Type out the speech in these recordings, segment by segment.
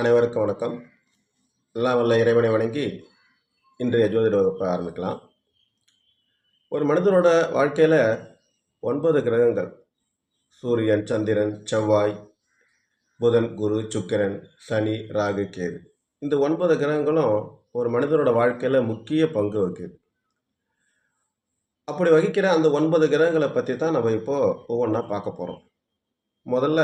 அனைவருக்கும் வணக்கம். எல்லாம் வல்ல இறைவனை வணங்கி இன்றைய ஜோதிட வகுப்பை ஆரம்பிக்கலாம். ஒரு மனிதனோட வாழ்க்கையில் ஒன்பது கிரகங்கள். சூரியன் சந்திரன் செவ்வாய் புதன் குரு சுக்கிரன் சனி ராகு கேது. இந்த ஒன்பது கிரகங்களும் ஒரு மனிதனோட வாழ்க்கையில் முக்கிய பங்கு வகிக்குது. அப்படி வகிக்கிற அந்த ஒன்பது கிரகங்களை பற்றி தான் நம்ம இப்போது ஒவ்வொன்றா பார்க்க போகிறோம் முதல்ல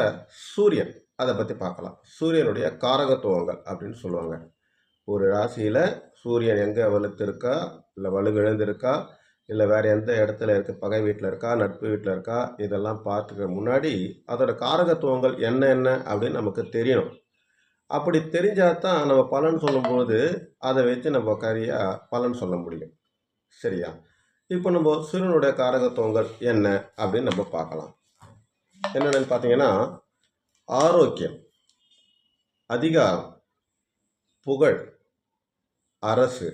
சூரியன். அதை பற்றி பார்க்கலாம். சூரியனுடைய காரகத்துவங்கள் அப்படின்னு சொல்லுவாங்க. ஒரு ராசியில் சூரியன் எங்கே வலுத்திருக்கா? இல்லை வலுவிழந்திருக்கா? இல்லை வேறு எந்த இடத்துல இருக்குது பகை வீட்டில் இருக்கா? நட்பு வீட்டில் இருக்கா? இதெல்லாம் பார்த்துக்க முன்னாடி அதோட காரகத்துவங்கள் என்ன என்ன அப்படின்னு நமக்கு தெரியணும். அப்படி தெரிஞ்சால் தான் நம்ம பலன் சொல்லும்போது அதை வச்சு நம்ம கரியாக பலன் சொல்ல முடியும். சரியா? இப்போ நம்ம சூரியனுடைய காரகத்துவங்கள் என்ன அப்படின்னு நம்ம பார்க்கலாம். என்னென்னு பார்த்தீங்கன்னா ஆரோக்கியம் அதிகாரம் புகழ் அரசு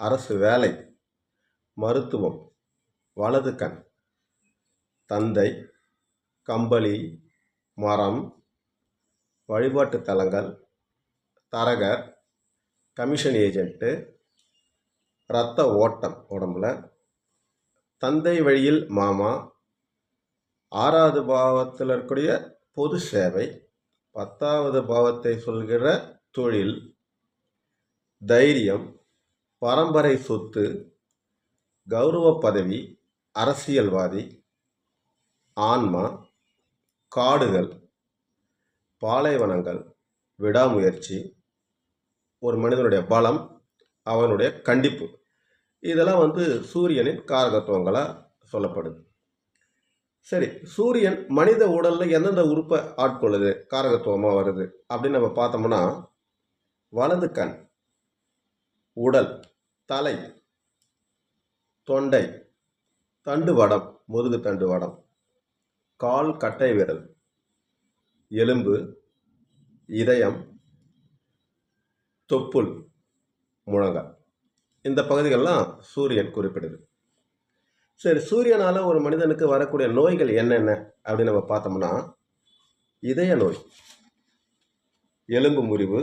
அரசு வேலை மருத்துவம் வலது கண் தந்தை கம்பளி மரம் வழிபாட்டு தலங்கள் தரகர் கமிஷன் ஏஜென்ட்டு இரத்த ஓட்டம் உடம்புல தந்தை வழியில் மாமா ஆறாவது பாவத்தில் இருக்கக்கூடிய பொது சேவை பத்தாவது பாவத்தை சொல்கிற தொழில் தைரியம் பரம்பரை சொத்து கௌரவ பதவி அரசியல்வாதி ஆன்மா காடுகள் பாலைவனங்கள் விடாமுயற்சி ஒரு மனிதனுடைய பலம் அவனுடைய கண்டிப்பு. இதெல்லாம் வந்து சூரியனின் காரகத்துவங்களாக சொல்லப்படுது. சரி சூரியன் மனித உடலில் எந்தெந்த உறுப்பை ஆட்கொள்ளுது காரகத்துவமாக வருது அப்படின்னு நம்ம பார்த்தோம்னா வலது கண் உடல் தலை தொண்டை தண்டு வடம் முதுகு தண்டு வடம் கால் கட்டை விரல் எலும்பு இதயம் தொப்புள் முழங்கால். இந்த பகுதிகள்லாம் சூரியன் குறிப்பிடுது. சரி சூரியனால் ஒரு மனிதனுக்கு வரக்கூடிய நோய்கள் என்னென்ன அப்படின்னு நம்ம பார்த்தோம்னா இதய நோய் எலும்பு முறிவு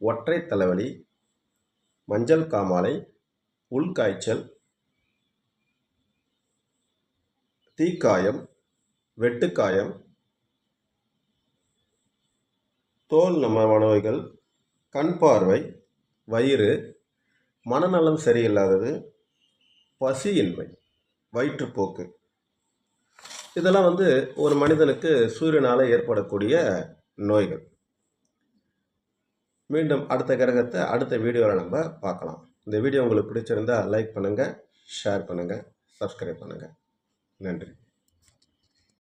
ஒற்றை தலைவலி மஞ்சள் காமாலை உள்காய்ச்சல் தீக்காயம் வெட்டுக்காயம் தோல் நம்ம நோய்கள் கண் பார்வை வயிறு மனநலம் சரியில்லாதது பசியின்மை வயிற்றுப்போக்கு. இதெல்லாம் வந்து ஒரு மனிதனுக்கு சூரியனால் ஏற்படக்கூடிய நோய்கள். மீண்டும் அடுத்த கிரகத்தை அடுத்த வீடியோவில் நம்ம பார்க்கலாம். இந்த வீடியோ உங்களுக்கு பிடிச்சிருந்தால் லைக் பண்ணுங்கள் ஷேர் பண்ணுங்கள் சப்ஸ்கிரைப் பண்ணுங்கள் நன்றி.